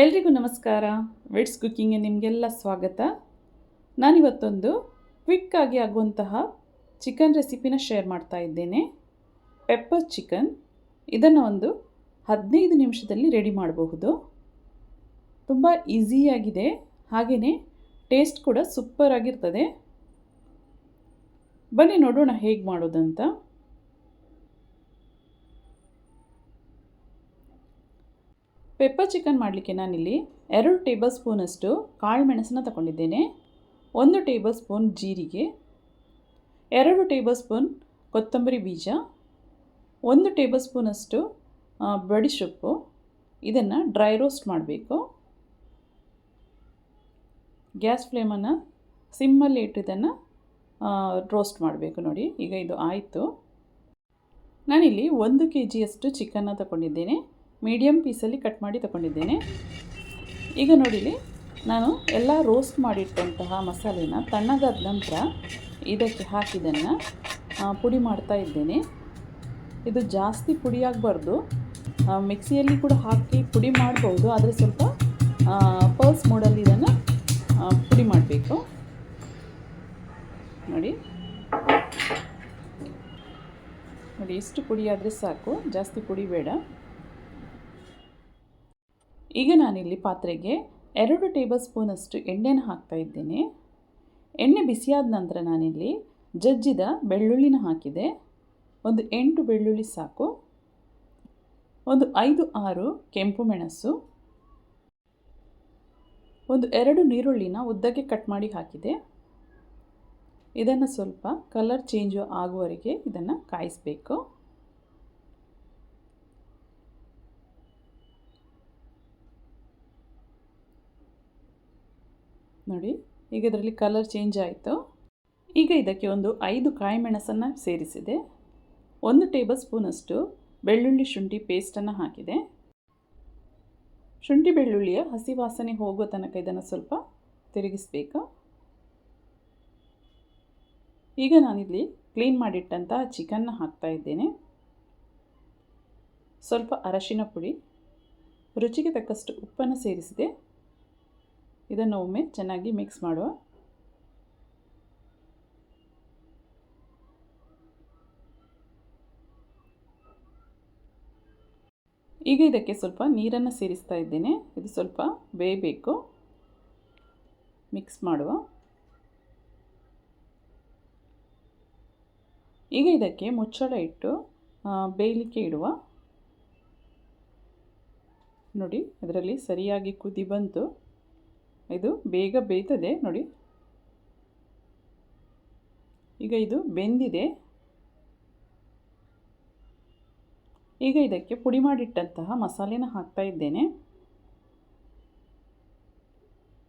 ಎಲ್ರಿಗೂ ನಮಸ್ಕಾರ. ವೆಡ್ಸ್ ಕುಕ್ಕಿಂಗ್ಗೆ ನಿಮಗೆಲ್ಲ ಸ್ವಾಗತ. ನಾನಿವತ್ತೊಂದು ಕ್ವಿಕ್ಕಾಗಿ ಆಗುವಂತಹ ಚಿಕನ್ ರೆಸಿಪಿನ ಶೇರ್ ಮಾಡ್ತಾ ಇದ್ದೇನೆ. ಪೆಪ್ಪರ್ ಚಿಕನ್ ಇದನ್ನು ಒಂದು ಹದಿನೈದು ನಿಮಿಷದಲ್ಲಿ ರೆಡಿ ಮಾಡಬಹುದು. ತುಂಬ ಈಸಿಯಾಗಿದೆ ಹಾಗೆಯೇ ಟೇಸ್ಟ್ ಕೂಡ ಸೂಪರ್ ಆಗಿರ್ತದೆ. ಬನ್ನಿ ನೋಡೋಣ ಹೇಗೆ ಮಾಡೋದಂತ. ಪೆಪ್ಪರ್ ಚಿಕನ್ ಮಾಡಲಿಕ್ಕೆ ನಾನಿಲ್ಲಿ ಎರಡು ಟೇಬಲ್ ಸ್ಪೂನಷ್ಟು ಕಾಳು ಮೆಣಸನ್ನು ತಗೊಂಡಿದ್ದೇನೆ. ಒಂದು ಟೇಬಲ್ ಸ್ಪೂನ್ ಜೀರಿಗೆ. ಎರಡು ಟೇಬಲ್ ಸ್ಪೂನ್ ಕೊತ್ತಂಬರಿ ಬೀಜ. ಒಂದು ಟೇಬಲ್ ಸ್ಪೂನಷ್ಟು ಬಡಿಸೊಪ್ಪು ಇದನ್ನು ಡ್ರೈ ರೋಸ್ಟ್ ಮಾಡಬೇಕು. ಗ್ಯಾಸ್ ಫ್ಲೇಮನ್ನು ಸಿಮ್ಮಲ್ಲಿ ಇಟ್ಟು ಇದನ್ನು ರೋಸ್ಟ್ ಮಾಡಬೇಕು ನೋಡಿ. ಈಗ ಇದು ಆಯಿತು. ನಾನಿಲ್ಲಿ ಒಂದು ಕೆ ಜಿಯಷ್ಟು ಚಿಕನ್ನ ತಗೊಂಡಿದ್ದೇನೆ. ಮೀಡಿಯಮ್ ಪೀಸಲ್ಲಿ ಕಟ್ ಮಾಡಿ ತಗೊಂಡಿದ್ದೇನೆ. ಈಗ ನೋಡಿಲಿ ನಾನು ಎಲ್ಲ ರೋಸ್ಟ್ ಮಾಡಿಟ್ಟಂತಹ ಮಸಾಲೆನ ತಣ್ಣಗಾದ ನಂತರ ಇದಕ್ಕೆ ಹಾಕಿದ್ದನ್ನು ಪುಡಿ ಮಾಡ್ತಾ ಇದ್ದೇನೆ. ಇದು ಜಾಸ್ತಿ ಪುಡಿಯಾಗಬಾರ್ದು ಮಿಕ್ಸಿಯಲ್ಲಿ ಕೂಡ ಹಾಕಿ ಪುಡಿ ಮಾಡ್ಬೋದು, ಆದರೆ ಸ್ವಲ್ಪ ಪಲ್ಸ್ ಮೋಡಲ್ಲಿ ಇದನ್ನು ಪುಡಿ ಮಾಡಬೇಕು. ನೋಡಿ. ನೋಡಿ ಎಷ್ಟು ಪುಡಿಯಾದರೆ ಸಾಕು, ಜಾಸ್ತಿ ಪುಡಿ ಬೇಡ. ಈಗ ನಾನಿಲ್ಲಿ ಪಾತ್ರೆಗೆ ಎರಡು ಟೇಬಲ್ ಸ್ಪೂನಷ್ಟು ಎಣ್ಣೆನ ಹಾಕ್ತಾ ಇದ್ದೇನೆ. ಎಣ್ಣೆ ಬಿಸಿಯಾದ ನಂತರ ನಾನಿಲ್ಲಿ ಜಜ್ಜಿದ ಬೆಳ್ಳುಳ್ಳಿನ ಹಾಕಿದೆ. ಒಂದು ಎಂಟು ಬೆಳ್ಳುಳ್ಳಿ ಸಾಕು. ಒಂದು ಐದು ಆರು ಕೆಂಪು ಮೆಣಸು. ಒಂದು ಎರಡು ನೀರುಳ್ಳಿನ ಉದ್ದಕ್ಕೆ ಕಟ್ ಮಾಡಿ ಹಾಕಿದೆ. ಇದನ್ನು ಸ್ವಲ್ಪ ಕಲರ್ ಚೇಂಜ್ ಆಗುವವರೆಗೆ ಇದನ್ನು ಕಾಯಿಸಬೇಕು. ನೋಡಿ, ಈಗ ಇದರಲ್ಲಿ ಕಲರ್ ಚೇಂಜ್ ಆಯಿತು. ಈಗ ಇದಕ್ಕೆ ಒಂದು ಐದು ಕಾಯಿ ಮೆಣಸನ್ನು ಸೇರಿಸಿದೆ. ಒಂದು ಟೇಬಲ್ ಸ್ಪೂನಷ್ಟು ಬೆಳ್ಳುಳ್ಳಿ ಶುಂಠಿ ಪೇಸ್ಟನ್ನು ಹಾಕಿದೆ. ಶುಂಠಿ ಬೆಳ್ಳುಳ್ಳಿಯ ಹಸಿ ವಾಸನೆ ಹೋಗೋ ತನಕ ಇದನ್ನು ಸ್ವಲ್ಪ ತಿರುಗಿಸ್ಬೇಕು. ಈಗ ನಾನಿಲ್ಲಿ ಕ್ಲೀನ್ ಮಾಡಿಟ್ಟಂತಹ ಚಿಕನ್ನ ಹಾಕ್ತಾ ಇದ್ದೇನೆ. ಸ್ವಲ್ಪ ಅರಶಿನ ಪುಡಿ, ರುಚಿಗೆ ತಕ್ಕಷ್ಟು ಉಪ್ಪನ್ನು ಸೇರಿಸಿದೆ. ಇದನ್ನು ಒಮ್ಮೆ ಚೆನ್ನಾಗಿ ಮಿಕ್ಸ್ ಮಾಡುವ. ಈಗ ಇದಕ್ಕೆ ಸ್ವಲ್ಪ ನೀರನ್ನು ಸೇರಿಸ್ತಾ ಇದ್ದೇನೆ. ಇದು ಸ್ವಲ್ಪ ಬೇಯಬೇಕು. ಮಿಕ್ಸ್ ಮಾಡುವ. ಈಗ ಇದಕ್ಕೆ ಮುಚ್ಚಳ ಇಟ್ಟು ಬೇಯಲಿಕ್ಕೆ ಇಡುವ. ನೋಡಿ ಅದರಲ್ಲಿ ಸರಿಯಾಗಿ ಕುದಿ ಬಂತು. ಇದು ಬೇಗ ಬೇಯ್ತದೆ, ನೋಡಿ. ಈಗ ಇದು ಬೆಂದಿದೆ. ಈಗ ಇದಕ್ಕೆ ಪುಡಿ ಮಾಡಿಟ್ಟಂತಹ ಮಸಾಲೆನ ಹಾಕ್ತಾ ಇದ್ದೇನೆ.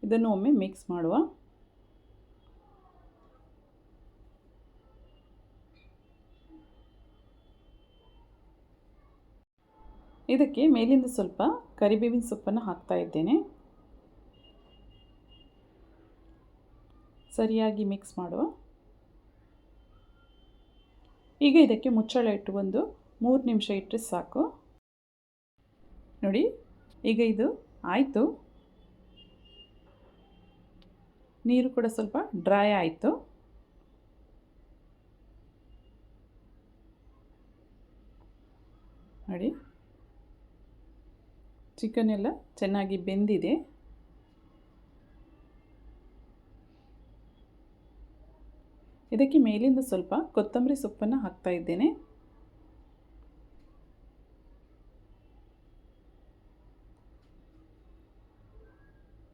ಇದನ್ನು ಒಮ್ಮೆ ಮಿಕ್ಸ್ ಮಾಡುವ. ಇದಕ್ಕೆ ಮೇಲಿಂದ ಸ್ವಲ್ಪ ಕರಿಬೇವಿನ ಸೊಪ್ಪನ್ನು ಹಾಕ್ತಾ ಇದ್ದೇನೆ. ಸರಿಯಾಗಿ ಮಿಕ್ಸ್ ಮಾಡುವ. ಈಗ ಇದಕ್ಕೆ ಮುಚ್ಚಳ ಇಟ್ಟು ಒಂದು ಮೂರು ನಿಮಿಷ ಇಟ್ಟರೆ ಸಾಕು. ನೋಡಿ, ಈಗ ಇದು ಆಯಿತು. ನೀರು ಕೂಡ ಸ್ವಲ್ಪ ಡ್ರೈ ಆಯಿತು. ನೋಡಿ ಚಿಕನ್ ಎಲ್ಲ ಚೆನ್ನಾಗಿ ಬೆಂದಿದೆ. ಇದಕ್ಕೆ ಮೇಲಿಂದ ಸ್ವಲ್ಪ ಕೊತ್ತಂಬರಿ ಸೊಪ್ಪನ್ನು ಹಾಕ್ತಾ ಇದ್ದೇನೆ.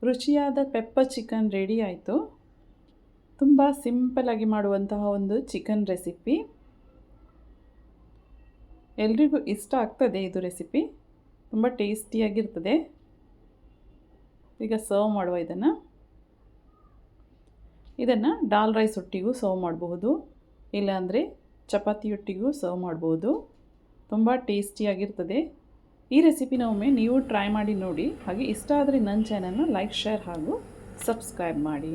ರುಚಿಯಾದ ಪೆಪ್ಪರ್ ಚಿಕನ್ ರೆಡಿ ಆಯಿತು. ತುಂಬ ಸಿಂಪಲಾಗಿ ಮಾಡುವಂತಹ ಒಂದು ಚಿಕನ್ ರೆಸಿಪಿ ಎಲ್ರಿಗೂ ಇಷ್ಟ ಆಗ್ತದೆ ಇದು ರೆಸಿಪಿ ತುಂಬ ಟೇಸ್ಟಿಯಾಗಿರ್ತದೆ ಈಗ ಸರ್ವ್ ಮಾಡುವ ಇದನ್ನು. ಇದನ್ನು ಡಾಲ್ ರೈಸ್ ಒಟ್ಟಿಗೂ ಸರ್ವ್ ಮಾಡಬಹುದು. ಇಲ್ಲಾಂದರೆ ಚಪಾತಿಯೊಟ್ಟಿಗೂ ಸರ್ವ್ ಮಾಡ್ಬೋದು ತುಂಬ ಟೇಸ್ಟಿಯಾಗಿರ್ತದೆ ಈ ರೆಸಿಪಿನ ಒಮ್ಮೆ ನೀವು ಟ್ರೈ ಮಾಡಿ ನೋಡಿ. ಹಾಗೆ ಇಷ್ಟ ಆದರೆ ನನ್ನ ಚಾನಲ್ನ ಲೈಕ್ ಶೇರ್ ಹಾಗೂ ಸಬ್ಸ್ಕ್ರೈಬ್ ಮಾಡಿ.